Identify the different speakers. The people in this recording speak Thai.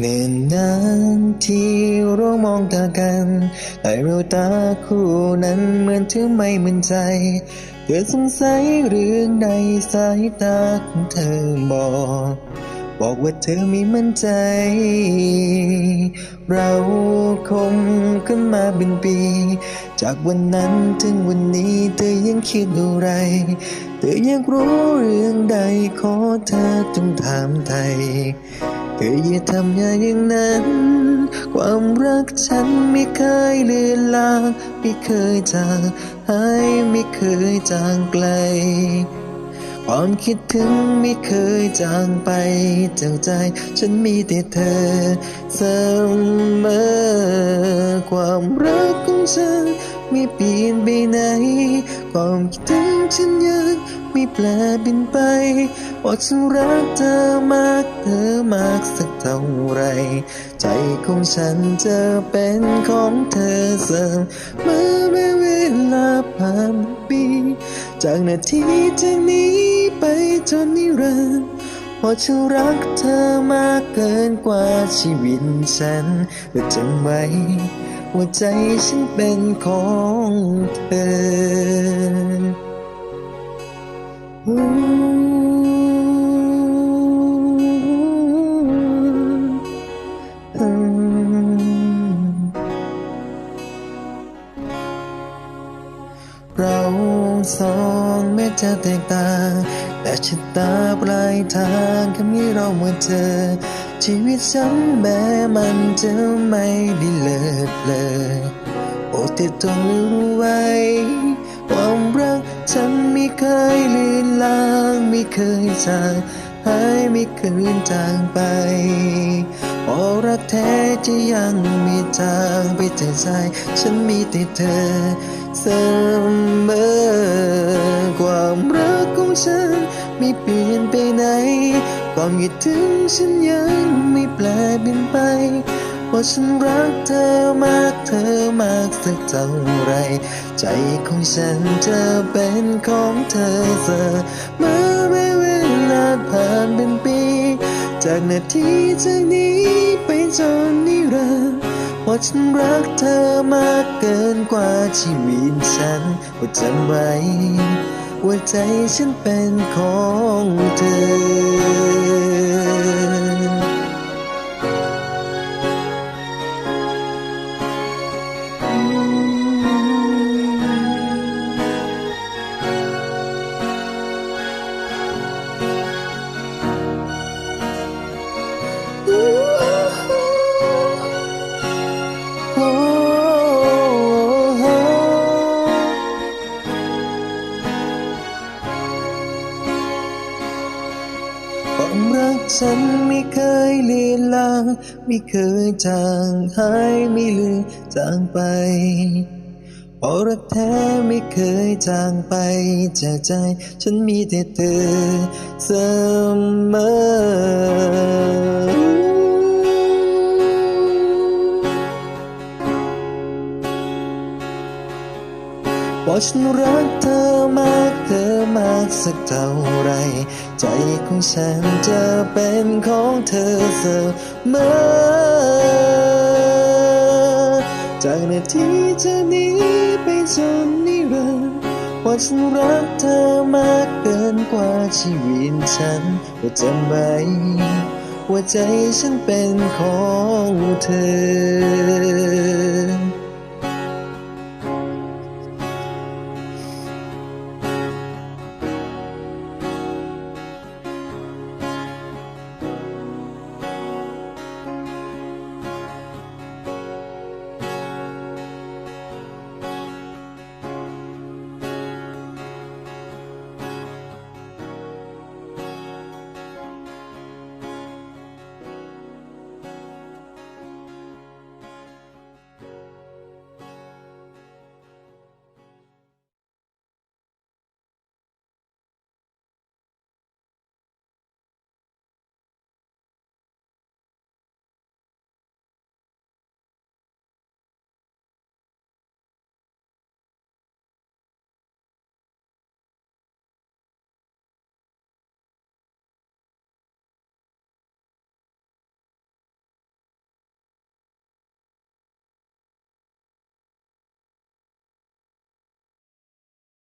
Speaker 1: เนิ่นนานที่เรามองตากันแต่เราตาคู่นั้นเหมือนถึงไม่เหมือนใจเกิดสงสัยเรื่องในสายตาของเธอบอก บอกว่าเธอไม่มั่นใจ เราคงกันมาเป็นปี จากวันนั้นถึงวันนี้เธอยังคิดอะไร เธอยากรู้เรื่องใดขอเธอจงถามไทย เธออย่าทำอย่างนั้น ความรักฉันไม่เคยเลือนลาง ไม่เคยจางหายไม่เคยจางไกล ความคิดถึงไม่เคยจางไปจากใจ ฉันมีแต่เธอเสมอความรักของฉันไม่เปลี่ยนไปไหน ความคิดถึงฉันยังไม่แปลเปลี่ยนไปเพราะฉันรักเธอมากเธอมากสักเท่าไหรใจของฉันจะเป็นของเธอเสมอแม้เวลาผ่านปี จากนาทีจากนี้ไปจนนิรันดร์เพราะฉันรักเธอมากเกินกว่าชีวิตฉันและจำไว้ว่าใจฉันเป็นของเธอ สองแม้จะแตกต่าง แต่ชะตาปลายทางแค่มีเรามาเจอ ชีวิตฉันแม้มันจะไม่ได้เลิศเลยโปรดติดจงรู้ไว้ ความรักฉันไม่เคยลือนลางไม่เคยจาง หายไม่เคยจางไปพอรักแท้จะยังมีจางไปจากใจ ฉันมีแต่เธอเสมอความรักของฉันไม่เปลี่ยนไปไหน ความคิดถึงฉันยังไม่แปลเปลี่ยนไปเพราะฉันรักเธอมากเธอมากสักเท่าไร ใจของฉันจะเป็นของเธอเสมอานผ่านเป็นปี จากนาทีจากนี้ไปจนนิรันดร์ว่าฉันรักเธอมากเกินกว่าชีวิตฉันว่าจำไว้ว่าใจฉันเป็นของเธอ ความรักฉันไม่เคยเลือนลางไม่เคยจางหายไม่ลือนจางไปเพราะรักแท้ไม่เคยจางไปจากใจ ฉันมีแต่เธอเสมอเพราะฉันรักเธอ มากสักเท่าไร ใจของฉันจะเป็นของเธอเสมอ จากนาทีจากนี้ไปจนนิรันดร์เพราฉันรักเธอมากเกินกว่าชีวิตฉันว่าจำไว้ว่าใจฉันเป็นของเธอ